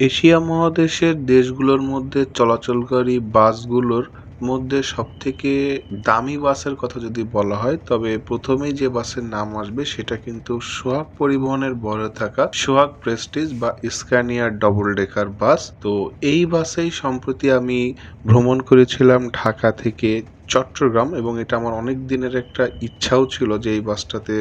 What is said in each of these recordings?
Asia মহাদেশের দেশগুলোর মধ্যে চলাচলকারী বাসগুলোর মধ্যে সবথেকে দামি বাসের কথা যদি বলা হয়, তবে প্রথমেই যে বাসের নাম আসবে সেটা কিন্তু সোহাগ পরিবহনের বরে থাকা সোহাগ প্রেস্টিজ বা স্ক্যানিয়ার ডবল ডেকার বাস। তো এই বাসেই সম্প্রতি আমি ভ্রমণ করেছিলাম ঢাকা থেকে চট্টগ্রাম এবং এটা আমার অনেক দিনের একটা ইচ্ছাও ছিল যে এই বাসটাতে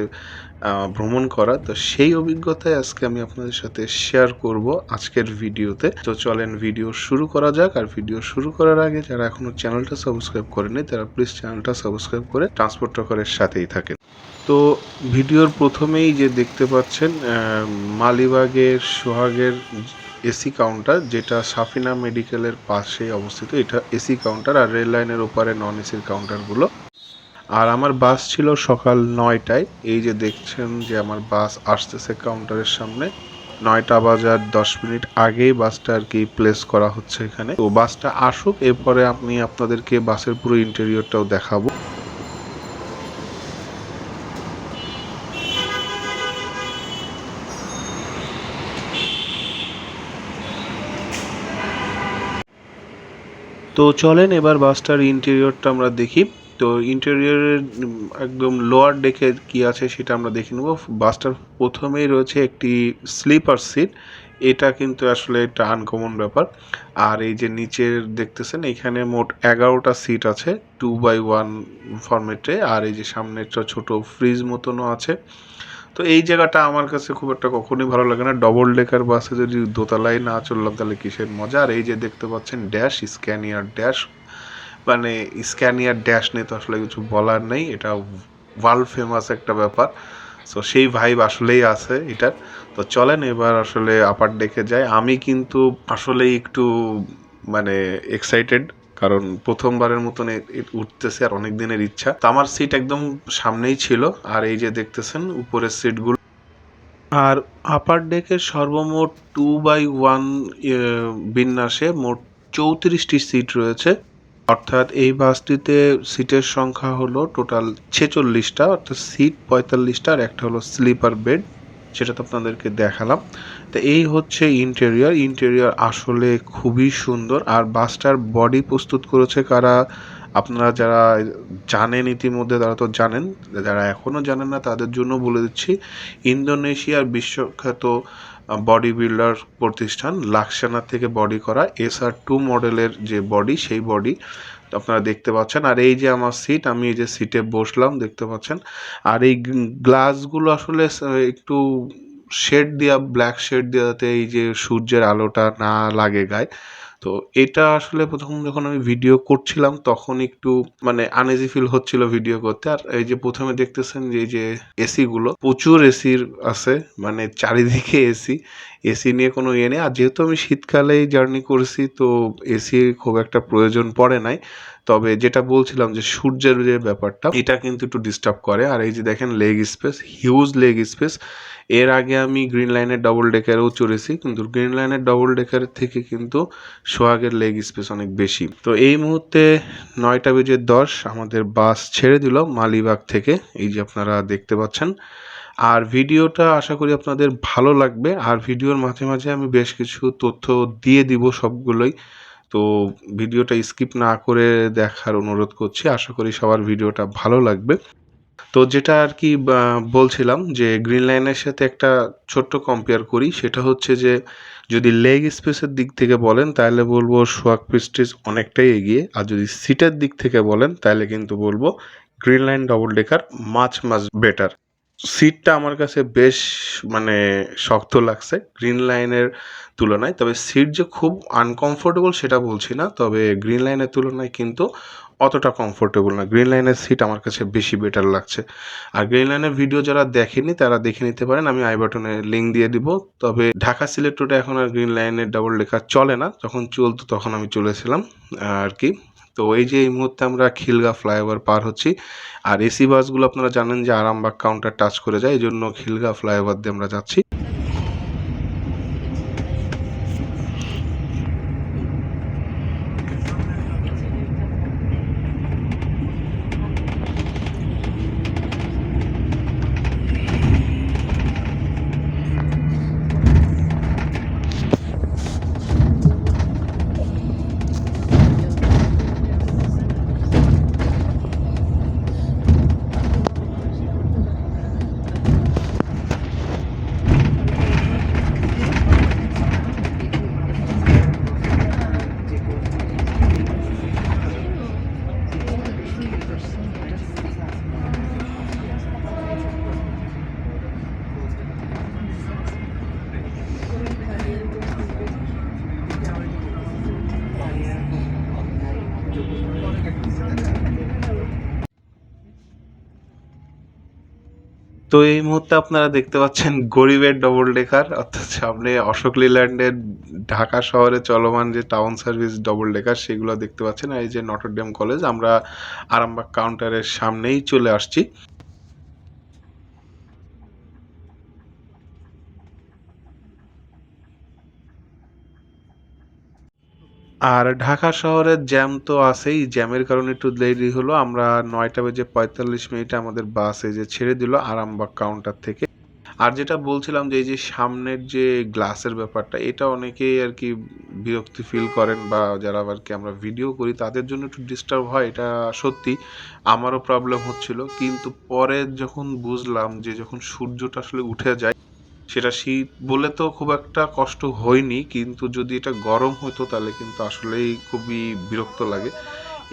ভ্রমণ করা। তো সেই অভিজ্ঞতায় আজকে আমি আপনাদের সাথে শেয়ার করব আজকের ভিডিওতে। তো চলেন ভিডিও শুরু করা যাক। আর ভিডিও শুরু করার আগে যারা এখনও চ্যানেলটা সাবস্ক্রাইব করেনি তারা প্লিজ চ্যানেলটা সাবস্ক্রাইব করে ট্রান্সপোর্ট টকারের সাথেই থাকেন। তো ভিডিওর প্রথমেই যে দেখতে পাচ্ছেন মালিবাগের সোহাগের এসি কাউন্টার যেটা সাফিনা মেডিকেলের পাশে অবস্থিত। এটা এসি কাউন্টার আর রেল লাইনের ওপারে নন এসির কাউন্টারগুলো আর আমার বাস ছিল সকাল নয়টায়। এই যে দেখছেন যে আমার বাস আসতেছে কাউন্টারের সামনে। নয়টা বাজার দশ মিনিট আগেই বাসটা আর কি প্লেস করা হচ্ছে এখানে। তো বাসটা আসুক, এরপরে আমি আপনাদেরকে বাসের পুরো ইন্টেরিয়রটাও দেখাবো। তো চলেন এবার বাসটার ইন্টেরিয়রটা আমরা দেখি। তো ইন্টেরিয়রের একদম লোয়ার ডেকে কি আছে সেটা আমরা দেখে নেব। বাসটার প্রথমেই রয়েছে একটি স্লিপার সিট এটা কিন্তু আসলে একটা আনকমন ব্যাপার। আর এই যে নিচের দেখতেছেন, এখানে মোট এগারোটা সিট আছে টু বাই ওয়ান ফরম্যাটে আর এই যে সামনে একটা ছোট ফ্রিজ মতনও আছে। তো এই জায়গাটা আমার কাছে খুব একটা কখনোই ভালো লাগে না। ডবল ডেকার বাসে যদি দোতলায় না চললাম, তাহলে কিসের মজা? আর এই যে দেখতে পাচ্ছেন ড্যাশ স্ক্যানিয়ার ড্যাশ মানে স্ক্যানিয়ার ড্যাশ নিয়ে তো আসলে কিছু বলার নেই, এটা ওয়ার্ল্ড ফেমাস একটা ব্যাপার। সো সেই ভাইব আসলেই আছে এটার। তো চলেন, এবার আসলে আপার ডেকে যাই। আমি কিন্তু আসলে একটু মানে এক্সাইটেড কারণ প্রথমবারের মতন উঠতেছে আর অনেক দিনের ইচ্ছা। তো আমার সিট একদম সামনেই ছিল, আর এই যে দেখতেছেন, উপরের সিটগুলো আর আপার ডেকের সর্বমোট টু বাই ওয়ান বিন্যাসে মোট চৌত্রিশটি সিট রয়েছে। অর্থাৎ এই বাসটিতে সিটের সংখ্যা হলো টোটাল ছেচল্লিশটা, অর্থাৎ সিট পঁয়তাল্লিশটা আর একটা হলো স্লিপার বেড, সেটা তো আপনাদেরকে দেখালাম। তো এই হচ্ছে ইন্টেরিয়র। ইন্টেরিয়র আসলে খুবই সুন্দর। আর বাসটার বডি প্রস্তুত করেছে কারা? আপনারা যারা জানেন ইতিমধ্যে, তারা তো জানেন। যারা এখনও জানেন না, তাদের জন্য বলে দিচ্ছি, ইন্দোনেশিয়ার বিশ্বখ্যাত বডি বিল্ডার প্রতিষ্ঠান লাক্সানা থেকে বডি করা এস আর টু মডেলের যে বডি সেই বডি আপনারা দেখতে পাচ্ছেন। আর এই যে আমার সিট আমি এই যে সিটে বসলাম, দেখতে পাচ্ছেন। আর এই গ্লাসগুলো আসলে একটু শেড দেওয়া ব্ল্যাক শেড দেওয়াতে এই যে সূর্যের আলোটা না লাগে গায়ে। তো এটা আসলে প্রথম যখন আমি ভিডিও করছিলাম, তখন একটু মানে আনেজি ফিল হচ্ছিল ভিডিও করতে। আর এই যে প্রথমে দেখতেছেন যে, এই যে এসি গুলো, প্রচুর এসির আছে মানে চারিদিকে এসি এসি নিয়ে কোনো ইয়ে নেই। আর যেহেতু আমি শীতকালেই জার্নি করেছি, তো এসির খুব একটা প্রয়োজন পড়ে নাই। তবে যেটা বলছিলাম যে সূর্যের যে ব্যাপারটা, এটা কিন্তু একটু ডিস্টার্ব করে। আর এই যে দেখেন leg space huge leg space এর আগে আমি গ্রিন লাইনের ডবল ডেকারেও চড়েছি, কিন্তু গ্রিন লাইনের ডবল ডেকারের থেকে কিন্তু সোহাগের লেগ স্পেস অনেক বেশি। তো এই মুহূর্তে নয়টা বেজে দশ, আমাদের বাস ছেড়ে দিল মালিবাগ থেকে, এই যে আপনারা দেখতে পাচ্ছেন। আর ভিডিওটা আশা করি আপনাদের ভালো লাগবে। আর ভিডিওর মাঝে মাঝে আমি বেশ কিছু তথ্য দিয়ে দিব সবগুলোই। তো ভিডিওটা স্কিপ না করে দেখার অনুরোধ করছি। আশা করি সবার ভিডিওটা ভালো লাগবে। তো যেটা আর কি বলছিলাম যে গ্রিন লাইনের সাথে একটা ছোট্ট কম্পেয়ার করি, সেটা হচ্ছে যে যদি লেগ স্পেসের দিক থেকে বলেন, তাহলে বলব সোয়াক প্রেস্টিজ অনেকটাই এগিয়ে। আর যদি সিটের দিক থেকে বলেন, তাহলে কিন্তু বলব গ্রিন লাইন ডবল ডেকার মাছ মাছ বেটার সিটটা আমার কাছে বেশ মানে শক্ত লাগছে গ্রিন লাইনের তুলনায়। তবে সিট যে খুব আনকমফোর্টেবল সেটা বলছি না, তবে গ্রিন লাইনের তুলনায় কিন্তু অতটা কমফোর্টেবল না। গ্রিন লাইনের সিট আমার কাছে বেশি বেটার লাগছে। আর গ্রিন লাইনের ভিডিও যারা দেখেনি, তারা দেখে নিতে পারেন, আমি আই বাটনে লিঙ্ক দিয়ে দিব। তবে ঢাকা সিলেট এখন আর গ্রিন লাইনের ডাবল লেখা চলে না। যখন চলতো তখন আমি চলেছিলাম, আর কি। তো এই যে এই মুহূর্তে আমরা খিলগা ফ্লাইওভার পার হচ্ছি। আর এসি বাসগুলো আপনারা জানেন যে আরামবাগ কাউন্টার টাচ করে যায় এই জন্য খিলগা ফ্লাইওভার দিয়ে আমরা যাচ্ছি। তো এই মুহূর্তে আপনারা দেখতে পাচ্ছেন গরিবের ডবল ডেকার অর্থাৎ সামনে অশোক লিল্যান্ডের ঢাকা শহরে চলমান যে টাউন সার্ভিস ডবল ডেকার সেগুলো দেখতে পাচ্ছেন, আর এই যে নটরডেম কলেজ আমরা আরামবাগ কাউন্টারের সামনেই চলে আসছি। আর ঢাকা শহরের জ্যাম তো আছেই, জ্যামের কারণে একটু দেরি হলো। আমরা নয়টা বেজে পঁয়তাল্লিশ মিনিটে আমাদের বাস এই যে ছেড়ে দিল আরামবাগ কাউন্টার থেকে। আর যেটা বলছিলাম যে এই যে সামনের যে গ্লাসের ব্যাপারটা, এটা অনেকেই আর কি বিরক্তি ফিল করেন বা যারা আর কি আমরা ভিডিও করি, তাদের জন্য একটু ডিস্টার্ব হয়, এটা সত্যি। আমারও প্রবলেম হচ্ছিল। কিন্তু পরে যখন বুঝলাম যে যখন সূর্যটা আসলে উঠে যায় সেটা শীত বলে তো খুব একটা কষ্ট হয়নি, কিন্তু যদি এটা গরম হতো তাহলে কিন্তু আসলেই খুবই বিরক্ত লাগে।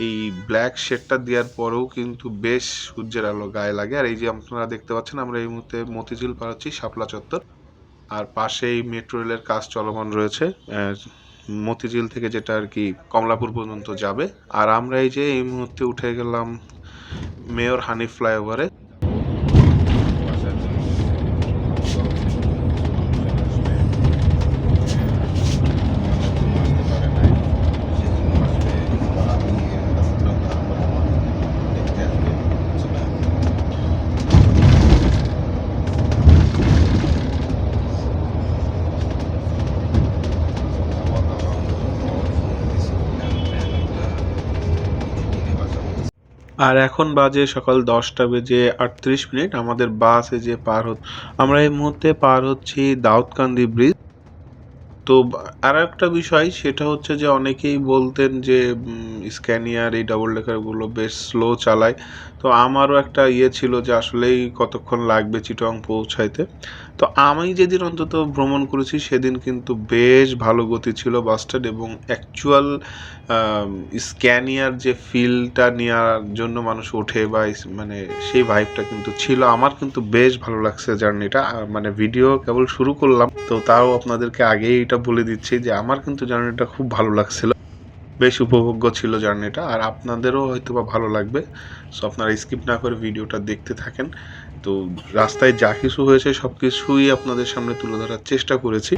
এই ব্ল্যাক শেডটা দেওয়ার পরেও কিন্তু বেশ সূর্যের আলো গায়ে লাগে। আর এই যে আপনারা দেখতে পাচ্ছেন, আমরা এই মুহূর্তে মতিঝিল পাচ্ছি শাপলা চত্বর। আর পাশেই মেট্রো রেলের কাজ চলমান রয়েছে। মতিঝিল থেকে যেটা আর কি কমলাপুর পর্যন্ত যাবে। আর আমরা এই যে এই মুহূর্তে উঠে গেলাম মেয়র হানি ফ্লাইওভারে। আর এখন বাজে সকাল দশটা বেজে আটত্রিশ মিনিট। আমাদের বাসে যে পার হচ্ছে আমরা এই মুহূর্তে পার হচ্ছি দাউদকান্দি ব্রিজ। তো আর একটা বিষয়, সেটা হচ্ছে যে অনেকেই বলতেন যে স্ক্যানিয়ার এই ডাবল ডেকারগুলো বেশ স্লো চালায়। তো আমারও একটা ইয়ে ছিল যে আসলেই কতক্ষণ লাগবে চিটং পৌঁছাইতে। তো আমি যেদিন অন্তত ভ্রমণ করেছি সেদিন কিন্তু বেশ ভালো গতি ছিল বাসটার এবং অ্যাকচুয়াল স্ক্যানিয়ার যে ফিলটা নেওয়ার জন্য মানুষ ওঠে বা মানে সেই ভাইবটা কিন্তু ছিল। আমার কিন্তু বেশ ভালো লাগছে জার্নিটা। মানে ভিডিও কেবল শুরু করলাম। তো তাও আপনাদেরকে আগেই এটা বলে দিচ্ছি যে আমার কিন্তু জার্নিটা খুব ভালো লাগছিল। বেশ উপভোগ্য ছিল জার্নিটা, আর আপনাদেরও হয়তো বা ভালো লাগবে। সো আপনারা স্কিপ না করে ভিডিওটা দেখতে থাকেন। তো রাস্তায় যা কিছু হয়েছে সব কিছুই আপনাদের সামনে তুলে ধরার চেষ্টা করেছি।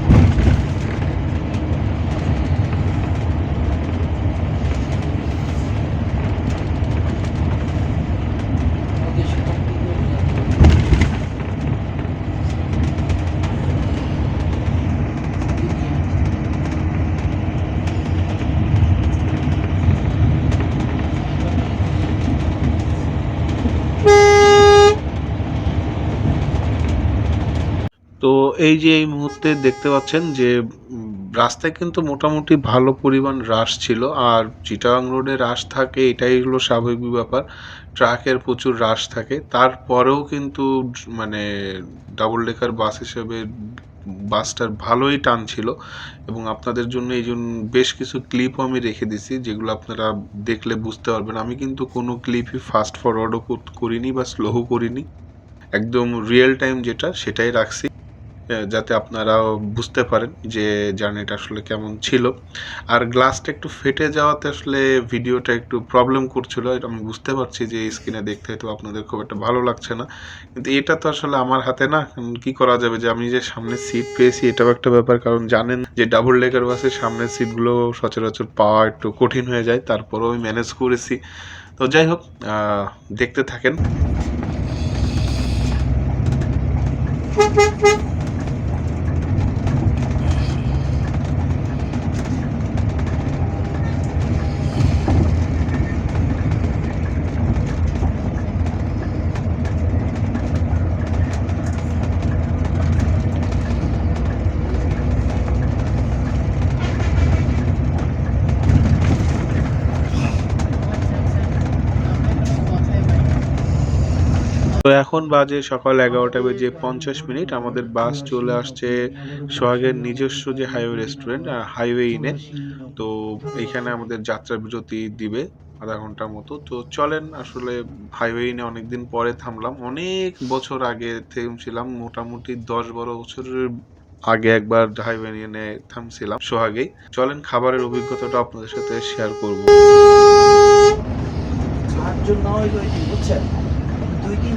তো এই যে এই মুহূর্তে দেখতে পাচ্ছেন যে রাস্তায় কিন্তু মোটামুটি ভালো পরিমাণ রাশ ছিল। আর চিটাগাং রোডে রাশ থাকে, এটাই হলো স্বাভাবিক ব্যাপার। ট্রাকের প্রচুর রাশ থাকে। তারপরেও কিন্তু মানে ডাবল ডেকার বাস হিসেবে বাসটার ভালোই টান ছিল। এবং আপনাদের জন্য এই জন্য বেশ কিছু ক্লিপও আমি রেখে দিছি, যেগুলো আপনারা দেখলে বুঝতে পারবেন। আমি কিন্তু কোনো ক্লিপই ফাস্ট ফরওয়ার্ডও করিনি বা স্লোও করিনি। একদম রিয়েল টাইম যেটা, সেটাই রাখছি। যাতে আপনারা বুঝতে পারেন যে জার্নিটা আসলে কেমন ছিল। আর গ্লাসটা একটু ফেটে যাওয়াতে আসলে ভিডিওটা একটু প্রবলেম করছিল। এটা আমি বুঝতে পারছি যে স্ক্রিনে দেখতে হয়তো আপনাদের খুব একটা ভালো লাগছে না। কিন্তু এটা তো আসলে আমার হাতে না। কি করা যাবে যে আমি যে সামনে সিট পেয়েছি, এটাও একটা ব্যাপার। কারণ জানেন যে ডাবল ডেকার বাসের সামনের সিটগুলো সচরাচর পাওয়া একটু কঠিন হয়ে যায়। তারপরেও আমি ম্যানেজ করেছি। তো যাই হোক দেখতে থাকেন। এখন বাজে সকাল এগারোটা বেজে পঞ্চাশ মিনিট। আমাদের বাস চলে আসছে সোহাগের নিজস্ব যে হাইওয়ে রেস্টুরেন্ট আর হাইওয়ে ইনে। তো এইখানে আমাদের যাত্রা বিরতি দিবে আধা ঘণ্টার মতো। তো চলেন, আসলে হাইওয়ে ইনে অনেকদিন পরে থামলাম। অনেক বছর আগে থেমেছিলাম, মোটামুটি দশ বারো বছরের আগে একবার হাইওয়ে ইনে থামছিলাম সোহাগেই। চলেন, খাবারের অভিজ্ঞতাটা আপনাদের সাথে শেয়ার করব। হইল বুঝছেন? দুই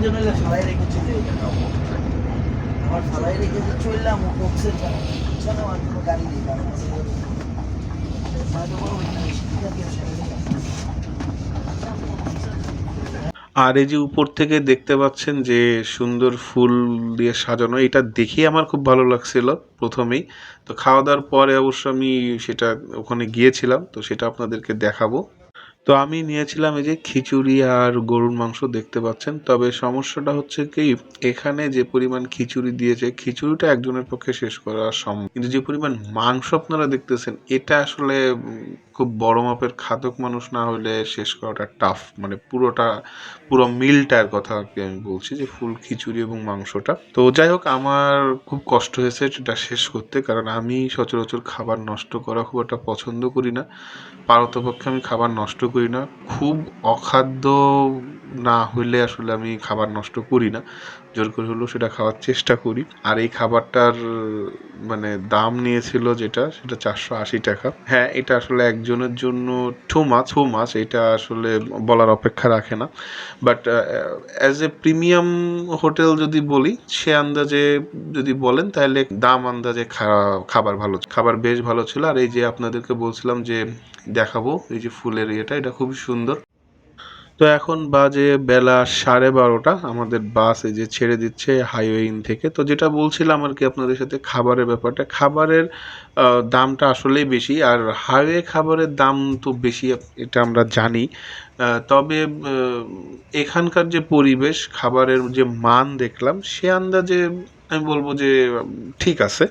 আমার রেখে যে চললাম, ও আমার কোনো গাড়ি নেই, কারণ আছে আর এই যে উপর থেকে দেখতে পাচ্ছেন যে সুন্দর ফুল দিয়ে সাজানো, এটা দেখেই আমার খুব ভালো লাগছিল প্রথমেই। তো খাওয়া দাওয়ার পরে অবশ্য আমি সেটা ওখানে গিয়েছিলাম, তো সেটা আপনাদেরকে দেখাবো। তো আমি নিয়েছিলাম এই যে খিচুড়ি আর গরুর মাংস দেখতে পাচ্ছেন। তবে সমস্যাটা হচ্ছে কি, এখানে যে পরিমাণ খিচুড়ি দিয়েছে, খিচুড়িটা একজনের পক্ষে শেষ করা সম্ভব। কিন্তু যে পরিমাণ মাংস আপনারা দেখতেছেন, এটা আসলে খুব বড় মাপের খাদক মানুষ না হলে শেষ করাটা টাফ মানে পুরোটা, পুরো মিলটার কথা আর কি আমি বলছি যে ফুল খিচুড়ি এবং মাংসটা। তো যাই হোক, আমার খুব কষ্ট হয়েছে সেটা শেষ করতে কারণ আমি সচরাচর খাবার নষ্ট করা খুব একটা পছন্দ করি না। পারতপক্ষে আমি খাবার নষ্ট করি না। খুব অখাদ্য না হলে আসলে আমি খাবার নষ্ট করি না। জোর করে হলেও সেটা খাওয়ার চেষ্টা করি। আর এই খাবারটার মানে দাম নিয়েছিল যেটা, সেটা চারশো আশি টাকা। হ্যাঁ এটা আসলে একজনের জন্য টু মাছ টু মাছ এটা আসলে বলার অপেক্ষা রাখে না। But as a premium hotel যদি বলি, সে আন্দাজে যদি বলেন, তাহলে দাম আন্দাজে খাবার ভালো, খাবার বেশ ভালো ছিল। আর এই যে আপনাদেরকে বলছিলাম যে দেখাবো, এই যে ফুলের ইয়েটা, এটা খুবই সুন্দর। তো এখন বাজে বেলা সাড়ে বারোটা। আমাদের বাস এই যে ছেড়ে দিচ্ছে হাইওয়ে ইন থেকে। তো যেটা বলছিলাম আর কি আপনাদের সাথে খাবারের ব্যাপারটা, খাবারের দামটা আসলেই বেশি। আর হাইওয়ে খাবারের দাম তো বেশি এটা আমরা জানি। তবে এখানকার যে পরিবেশ, খাবারের যে মান দেখলাম, সে আন্দাজে আমি বলব যে ঠিক আছে।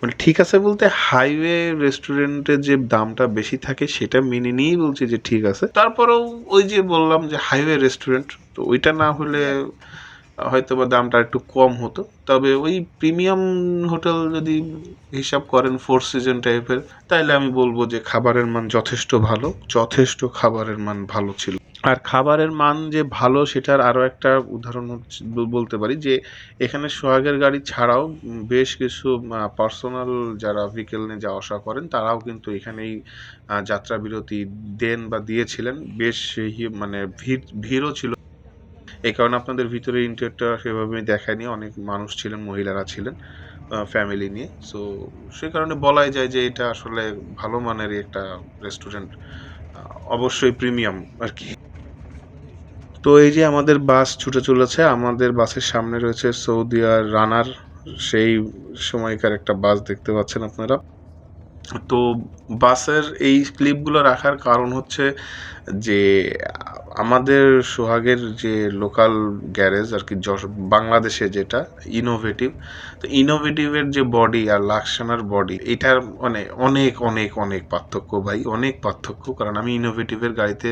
মানে ঠিক আছে বলতে হাইওয়ে রেস্টুরেন্টের যে দামটা বেশি থাকে সেটা মেনে নিয়েই বলছি যে ঠিক আছে। তারপরেও ওই যে বললাম যে হাইওয়ে রেস্টুরেন্ট তো ওইটা না হলে হয়তো বা দামটা একটু কম হতো। তবে ওই প্রিমিয়াম হোটেল যদি হিসাব করেন ফোর সিজন টাইপের তাহলে আমি বলব যে খাবারের মান যথেষ্ট ভালো, যথেষ্ট খাবারের মান ভালো ছিল। আর খাবারের মান যে ভালো সেটার আরও একটা উদাহরণ হচ্ছে বলতে পারি যে এখানে সোহাগের গাড়ি ছাড়াও বেশ কিছু পার্সোনাল যারা ভেহিকেল নিয়ে যাওয়া আসা করেন তারাও কিন্তু এখানেই যাত্রা বিরতি দেন বা দিয়েছিলেন। বেশ মানে ভিড়, ভিড়ও ছিল। এই কারণে আপনাদের ভিতরে ইন্টারটা সেভাবে দেখায়নি অনেক মানুষ ছিলেন, মহিলারা ছিলেন ফ্যামিলি নিয়ে। সো সেই কারণে বলাই যায় যে এটা আসলে ভালো মানেরই একটা রেস্টুরেন্ট অবশ্যই প্রিমিয়াম আর কি। তো এই যে আমাদের বাস ছুটে চলেছে, আমাদের বাসের সামনে রয়েছে সৌদি আর রানার। সেই সময়কার একটা বাস দেখতে পাচ্ছেন আপনারা। তো বাসের এই ক্লিপগুলো রাখার কারণ হচ্ছে যে, আমাদের সোহাগের যে লোকাল গ্যারেজ আর কি বাংলাদেশে যেটা ইনোভেটিভ তো ইনোভেটিভের যে বডি আর লাক্সানার বডি এটার মানে অনেক অনেক অনেক পার্থক্য ভাই, অনেক পার্থক্য। কারণ আমি ইনোভেটিভের গাড়িতে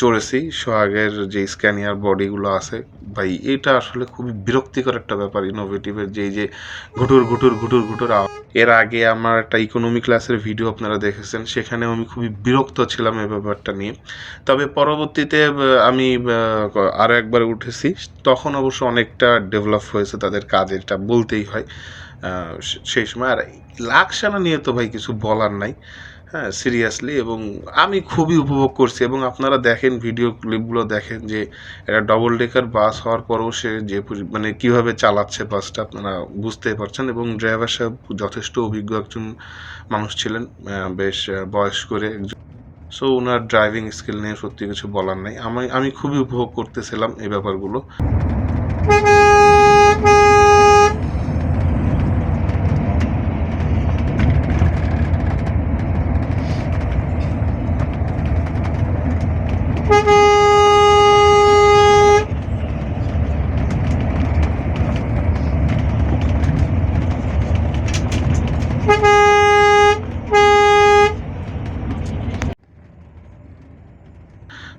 চড়েছি। সোহাগের যে স্ক্যানিয়ার বডিগুলো আছে, ভাই, এটা আসলে খুবই বিরক্তিকর একটা ব্যাপার ইনোভেটিভের যে যে ঘুটুর ঘুটুর ঘুটুর ঘুটুর এর আগে আমার একটা ইকোনমি ক্লাসের ভিডিও আপনারা দেখেছেন, সেখানেও আমি খুবই বিরক্ত ছিলাম এই ব্যাপারটা নিয়ে। তবে পরবর্তীতে আমি আরও একবার উঠেছি। তখন অবশ্য অনেকটা ডেভেলপ হয়েছে তাদের কাজ, এটা বলতেই হয়। সেই সময়, আর লাকসানা নিয়ে তো ভাই কিছু বলার নাই। হ্যাঁ সিরিয়াসলি এবং আমি খুবই উপভোগ করছি এবং আপনারা দেখেন ভিডিও ক্লিপগুলো দেখেন যে এটা ডবল ডেকার বাস হওয়ার পরেও সে যে মানে কীভাবে চালাচ্ছে বাসটা আপনারা বুঝতেই পারছেন এবং ড্রাইভার সাহেব যথেষ্ট অভিজ্ঞ একজন মানুষ ছিলেন বেশ বয়স করে একজন। সো ওনার ড্রাইভিং স্কিল নিয়ে সত্যি কিছু বলার নাই। আমি আমি খুবই উপভোগ করতেছিলাম এই ব্যাপারগুলো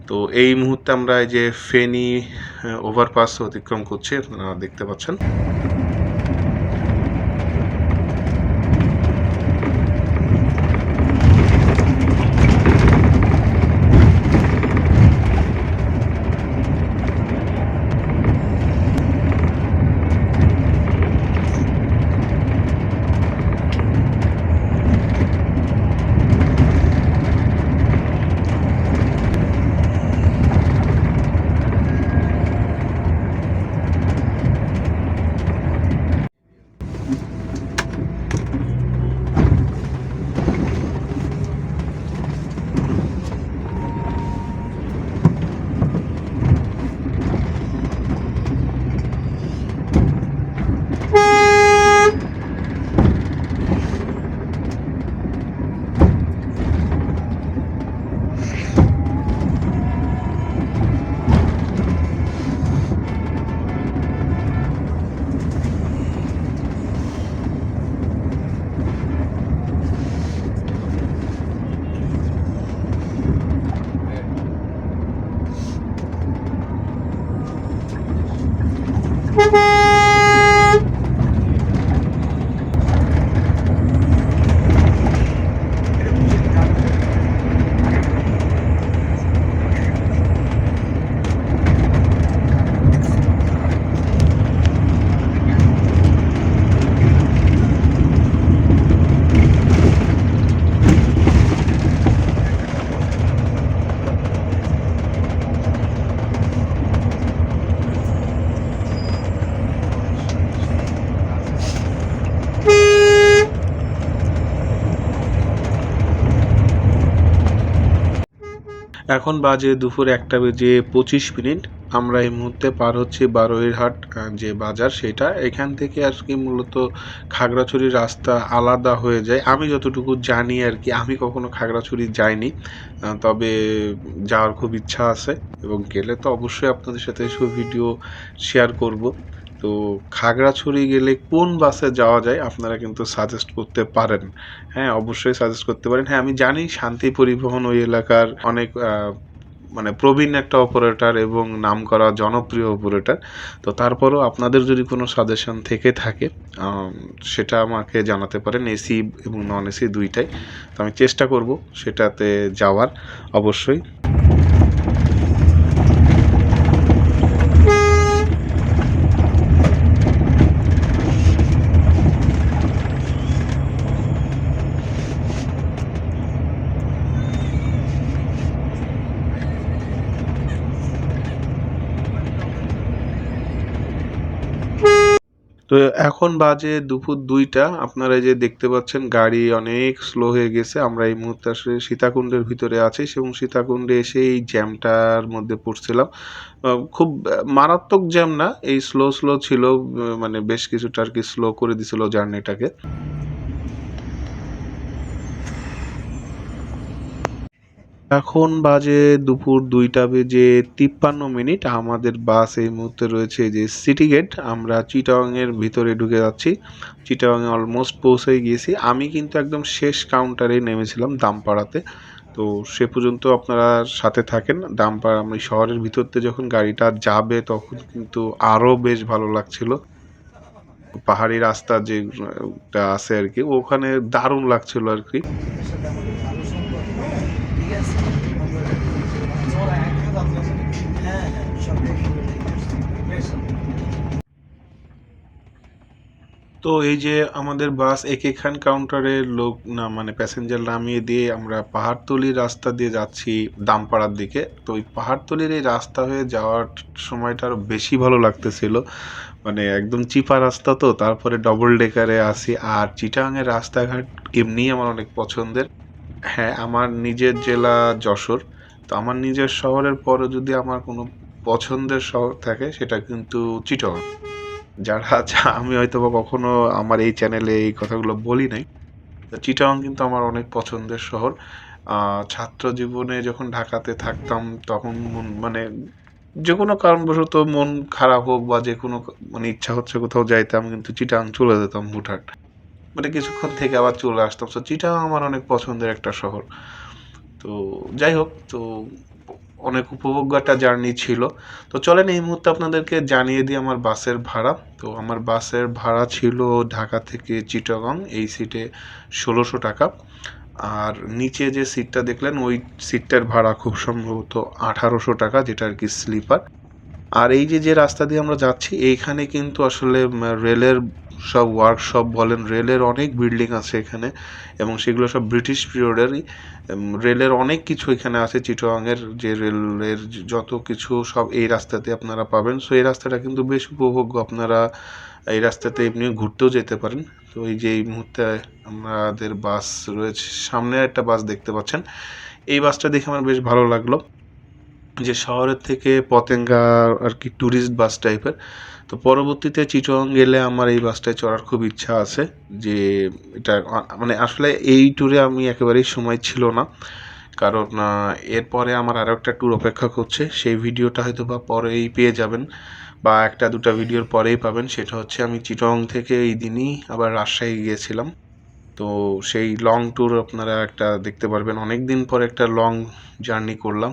তো এই মুহূর্তে আমরা এই যে ফেনী ওভারপাস অতিক্রম করছি আপনারা দেখতে পাচ্ছেন। এখন বাজে দুপুর একটা বেজে পঁচিশ মিনিট। আমরা এই মুহূর্তে পার হচ্ছি বারোইরহাট যে বাজার সেটা। এখান থেকে আর কি মূলত খাগড়াছড়ির রাস্তা আলাদা হয়ে যায়। আমি যতটুকু জানি আর কি, আমি কখনো খাগড়াছড়ি যাইনি তবে যাওয়ার খুব ইচ্ছা আছে এবং গেলে তো অবশ্যই আপনাদের সাথে এসব ভিডিও শেয়ার করব। তো খাগড়াছড়ি গেলে কোন বাসে যাওয়া যায় আপনারা কিন্তু সাজেস্ট করতে পারেন। হ্যাঁ অবশ্যই সাজেস্ট করতে পারেন। হ্যাঁ আমি জানি শান্তি পরিবহন ওই এলাকার অনেক মানে প্রবীণ একটা অপারেটর এবং নাম করা জনপ্রিয় অপারেটর তো তারপরও আপনাদের যদি কোনো সাজেশন থেকে থাকে সেটা আমাকে জানাতে পারেন। এসি এবং নন এসি দুইটাই। তো আমি চেষ্টা করব সেটাতে যাওয়ার। অবশ্যই। এখন বাজে দুপুর দুইটা। আপনারা যে দেখতে পাচ্ছেন, গাড়ি অনেক স্লো হয়ে গেছে। আমরা এই মুহূর্তে আসলে সীতাকুণ্ডের ভিতরে আছি এবং সীতাকুণ্ডে এসে এই জ্যামটার মধ্যে পড়ছিলাম। খুব মারাত্মক জ্যাম না, এই স্লো স্লো ছিল। মানে বেশ কিছুটা আর কি স্লো করে দিছিল জার্নিটাকে এখন বাজে দুপুর দুইটা বেজে তিপ্পান্ন মিনিট। আমাদের বাস এই মুহূর্তে রয়েছে যে সিটি গেট। আমরা চিটাগাংয়ের ভিতরে ঢুকে যাচ্ছি। চিটাগাংয়ে অলমোস্ট পৌঁছে গিয়েছি। আমি কিন্তু একদম শেষ কাউন্টারে নেমেছিলাম দামপাড়াতে। তো সে পর্যন্ত আপনারা সাথে থাকেন। দামপাড়া আমি শহরের ভিতরতে যখন গাড়িটা যাবে তখন কিন্তু আরও বেশ ভালো লাগছিল। পাহাড়ি রাস্তা যেটা আছে আর কি, ওখানে দারুণ লাগছিল আর কি এর সাথে আমাদের ভালো সম্পর্ক ঠিক আছে হ্যাঁ হ্যাঁ সব দেখে বেশ তো এই যে আমাদের বাস একে খান কাউন্টারে লোক, না মানে প্যাসেঞ্জার নামিয়ে দিয়ে আমরা পাহাড়তলির রাস্তা দিয়ে যাচ্ছি দামপাড়ার দিকে। তো ওই পাহাড়তলির এই রাস্তা হয়ে যাওয়ার সময়টা আরও বেশি ভালো লাগতেছিল। মানে একদম চিপা রাস্তা তো, তারপরে ডবল ডেকারে আসি। আর চিটাগাংয়ের রাস্তাঘাট এমনিই আমার অনেক পছন্দের। হ্যাঁ আমার নিজের জেলা যশোর। তো আমার নিজের শহরের পরে যদি আমার কোনো পছন্দের শহর থাকে, সেটা কিন্তু চিটাগাং যারা আমি হয়তো বা কখনো আমার এই চ্যানেলে এই কথাগুলো বলি নাই। তো চিটাগাং কিন্তু আমার অনেক পছন্দের শহর। ছাত্র জীবনে যখন ঢাকাতে থাকতাম, তখন মন- যে কোনো কারণবশত মন খারাপ হোক বা যে কোনো মানে ইচ্ছা হচ্ছে কোথাও যাইতাম কিন্তু চিটাগাং চলে যেতাম হুটহাট। মানে কিছুক্ষণ থেকে আবার চলে আসতাম। তো চিটাগাং আমার অনেক পছন্দের একটা শহর। তো যাই হোক, তো অনেক একটা জার্নি ছিল। তো চলেন এই মুহূর্তে আপনাদেরকে জানিয়ে দিই আমার বাসের ভাড়া। তো আমার বাসের ভাড়া ছিল ঢাকা থেকে চিটাগং, এই সিটে ষোলোশো টাকা। আর নিচে যে সিটটা দেখলেন, ওই সিটটার ভাড়া খুব সম্ভবত আঠারোশো টাকা, যেটা আর কি স্লিপার। আর এই যে যে রাস্তা দিয়ে আমরা যাচ্ছি, এইখানে কিন্তু আসলে রেলের সব ওয়ার্কশপ বলেন রেলের অনেক বিল্ডিং আছে এখানে, এবং সেগুলো সব ব্রিটিশ পিরিয়ডেরই রেলের অনেক কিছু এখানে আছে চিটোয়াংয়ের যে রেলের যত কিছু সব এই রাস্তাতে আপনারা পাবেন। সো এই রাস্তাটা কিন্তু বেশ উপভোগ্য আপনারা এই রাস্তাতে এমনি ঘুরতেও যেতে পারেন। তো, এই যে এই মুহূর্তে আমাদের বাস রয়েছে, সামনে একটা বাস দেখতে পাচ্ছেন। এই বাসটা দেখে আমার বেশ ভালো লাগল। যে শহরের থেকে পতেঙ্গা আর কি ট্যুরিস্ট বাস টাইপের তো পরবর্তীতে চিটং গেলে আমার এই বাসটায় চড়ার খুব ইচ্ছা আছে যে এটা মানে আসলে এই ট্যুরে আমি একেবারেই সময় ছিল না। কারণ এরপরে আমার আরও একটা ট্যুর অপেক্ষা করছে। সেই ভিডিওটা হয়তো বা পরেই পেয়ে যাবেন বা একটা দুটো ভিডিওর পরেই পাবেন। সেটা হচ্ছে আমি চিটং থেকে এই দিনই আবার রাজশাহী গিয়েছিলাম। তো সেই লং ট্যুর আপনারা একটা দেখতে পারবেন। অনেক দিন পর একটা লং জার্নি করলাম।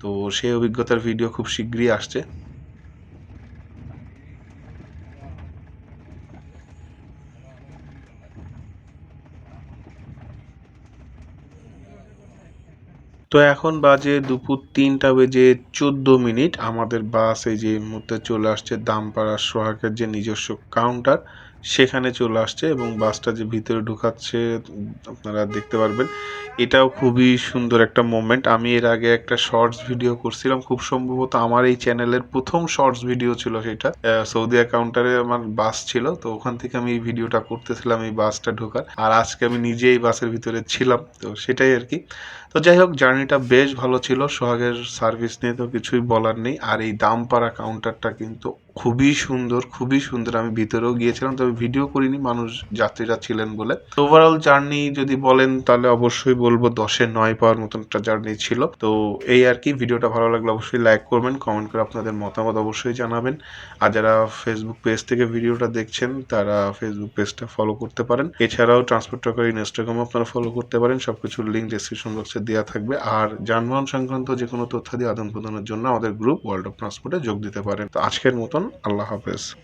তো সেই অভিজ্ঞতার ভিডিও খুব শীঘ্রই আসছে। তো এখন বাজে দুপুর তিনটা বেজে চোদ্দ মিনিট। আমাদের বাস এই যে মুহূর্তে চলে আসছে দামপাড়া সোহাগের যে নিজস্ব কাউন্টার সেখানে চলে আসছে এবং বাসটা যে ভিতরে ঢুকাচ্ছে, আপনারা দেখতে পারবেন। এটাও খুবই সুন্দর একটা মোমেন্ট আমি এর আগে একটা শর্টস ভিডিও করছিলাম। খুব সম্ভবত আমার এই চ্যানেলের প্রথম শর্টস ভিডিও ছিল সেটা। সৌদি কাউন্টারে আমার বাস ছিল, তো ওখান থেকে আমি এই ভিডিওটা করতেছিলাম, এই বাসটা ঢোকার। আর আজকে আমি নিজে এই বাসের ভিতরে ছিলাম, তো সেটাই আর কি। তো যাই হোক জার্নিটা বেশ ভালো ছিল। সোহাগের সার্ভিস নিয়ে তো কিছুই বলার নেই। আর এই দামপাড়া কাউন্টারটা কিন্তু খুবই সুন্দর খুবই সুন্দর। আমি ভিতরেও গিয়েছিলাম, তবে ভিডিও করিনি, মানুষ যাত্রীরা ছিলেন বলে। ওভারঅল জার্নি যদি বলেন, তাহলে অবশ্যই বলব দশে নয় পাওয়ার মতন একটা জার্নি ছিল। তো এই আর কি ভিডিওটা ভালো লাগলে অবশ্যই লাইক করবেন কমেন্ট করে আপনাদের মতামত অবশ্যই জানাবেন। আর যারা ফেসবুক পেজ থেকে ভিডিওটা দেখছেন, তারা ফেসবুক পেজটা ফলো করতে পারেন। এছাড়াও ট্রান্সপোর্ট ট্রাকার ইনস্টাগ্রাম আপনারা ফলো করতে পারেন, সবকিছুর লিঙ্ক ডিসক্রিপশন বক্সে দেওয়া থাকবে। আর যানবাহন সংক্রান্ত যে কোনো তথ্যাদি আদান প্রদানের জন্য আমাদের গ্রুপ ওয়ার্ল্ড অফ ট্রান্সপোর্টে যোগ দিতে পারেন। তো আজকের মতন আল্লাহ হাফেজ।